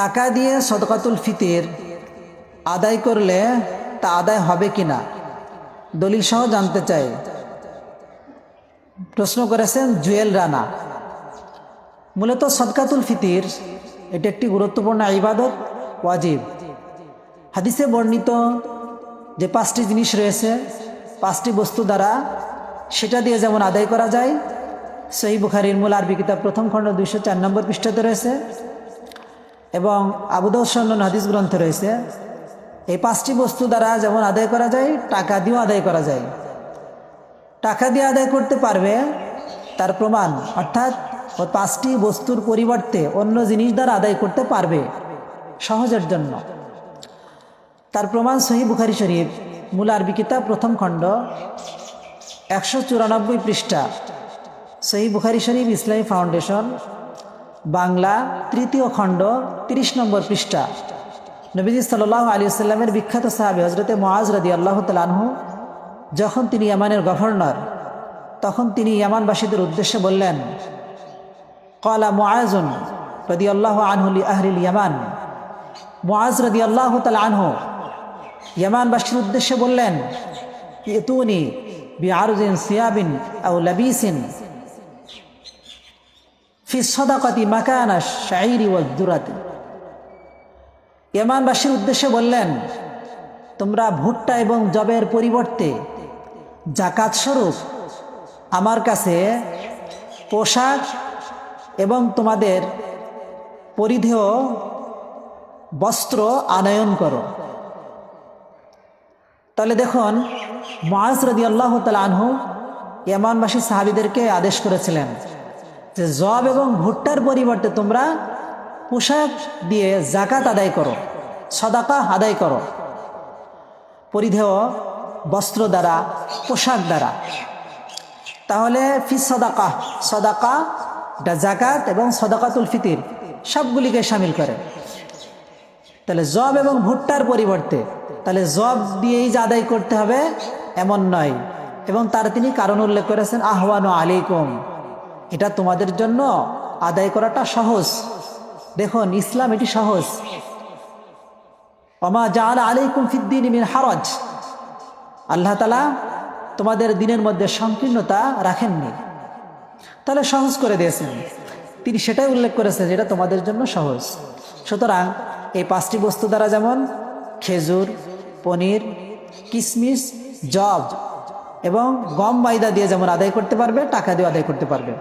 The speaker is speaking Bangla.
টাকা দিয়ে সদকাতুল ফিতির আদায় করলে তা আদায় হবে কি না দলিল সহ জানতে চাই। প্রশ্ন করেছেন জুয়েল রানা। মূলত সদকাতুল ফিতির এটি একটি গুরুত্বপূর্ণ ইবাদত, ওয়াজিব। হাদিসে বর্ণিত যে পাঁচটি জিনিস রয়েছে, পাঁচটি বস্তু দ্বারা সেটা দিয়ে যেমন আদায় করা যায় সেই বুখারির মূল আরবি কিতাব প্রথম খণ্ড দুইশো চার নম্বর পৃষ্ঠাতে রয়েছে। এবং আবুদসন্ন হাদিস গ্রন্থে রয়েছে, এই পাঁচটি বস্তু দ্বারা যেমন আদায় করা যায়, টাকা দিয়েও আদায় করা যায়। টাকা দিয়ে আদায় করতে পারবে তার প্রমাণ, অর্থাৎ ওই পাঁচটি বস্তুর পরিবর্তে অন্য জিনিস দ্বারা আদায় করতে পারবে সহজের জন্য। তার প্রমাণ সহি বুখারি শরীফ মূল আরবি কিতাব, প্রথম খণ্ড, একশো চুরানব্বই পৃষ্ঠা। সহি বুখারি শরীফ ইসলামী ফাউন্ডেশন বাংলা তৃতীয় খণ্ড, তিরিশ নম্বর পৃষ্ঠা। নবীজি সাল্লাহ আলী সাল্লামের বিখ্যাত সাহাবি হজরতে মোয়াজ রদি আল্লাহ তালানহু যখন তিনি ইয়ামানের গভর্নর, তখন তিনি ইয়ামানবাসীদের উদ্দেশ্যে বললেন কলা মোয়াজুন রদি আল্লাহ আনহুলি আহরিল ইয়ামান। মোয়াজ রদি আল্লাহ তাল আনহু ইয়ামানবাসীর উদ্দেশ্যে বললেন, ইতুনি বি আরুজিন সিয়াবিন আউ লাবিসিন। ইয়ামানবাসীর উদ্দেশ্যে বললেন, তোমরা ভুট্টা এবং জবের পরিবর্তে জাকাত স্বরূপ আমার কাছে পোশাক এবং তোমাদের পরিধেয় বস্ত্র আনয়ন করো। তাহলে দেখুন মাজ রদি আল্লাহ আনহু ইয়ামানবাসী সাহাবিদেরকে আদেশ করেছিলেন যে জব এবং ভুট্টার পরিবর্তে তোমরা পোশাক দিয়ে জাকাত আদায় করো, সদাকা আদায় করো। পরিধেয় বস্ত্র দ্বারা, পোশাক দ্বারা। তাহলে ফি সদাকা সদাকা জাকাত এবং সদাকাতুল ফিতির সবগুলিকে সামিল করে। তাহলে জব এবং ভুট্টার পরিবর্তে, তাহলে জব দিয়েই যে আদায় করতে হবে এমন নয়। এবং তার তিনি কারণ উল্লেখ করেছেন আহ্বান আলাইকুম। এটা তোমাদের জন্য আদায় করাটা সহজ। দেখুন, ইসলাম এটি সহজ। অমা জাল আলাইকুম ফিদ্দিন মিন হারজ। আল্লাহ তালা তোমাদের দিনের মধ্যে সংকীর্ণতা রাখেননি। তাহলে সহজ করে দিয়েছেন। তিনি সেটাই উল্লেখ করেছেন যেটা তোমাদের জন্য সহজ। সুতরাং এই পাঁচটি বস্তু দ্বারা যেমন খেজুর, পনির কিশমিশ জব এবং গম বাইদা দিয়ে যেমন আদায় করতে পারবে টাকা দিয়ে আদায় করতে পারবে।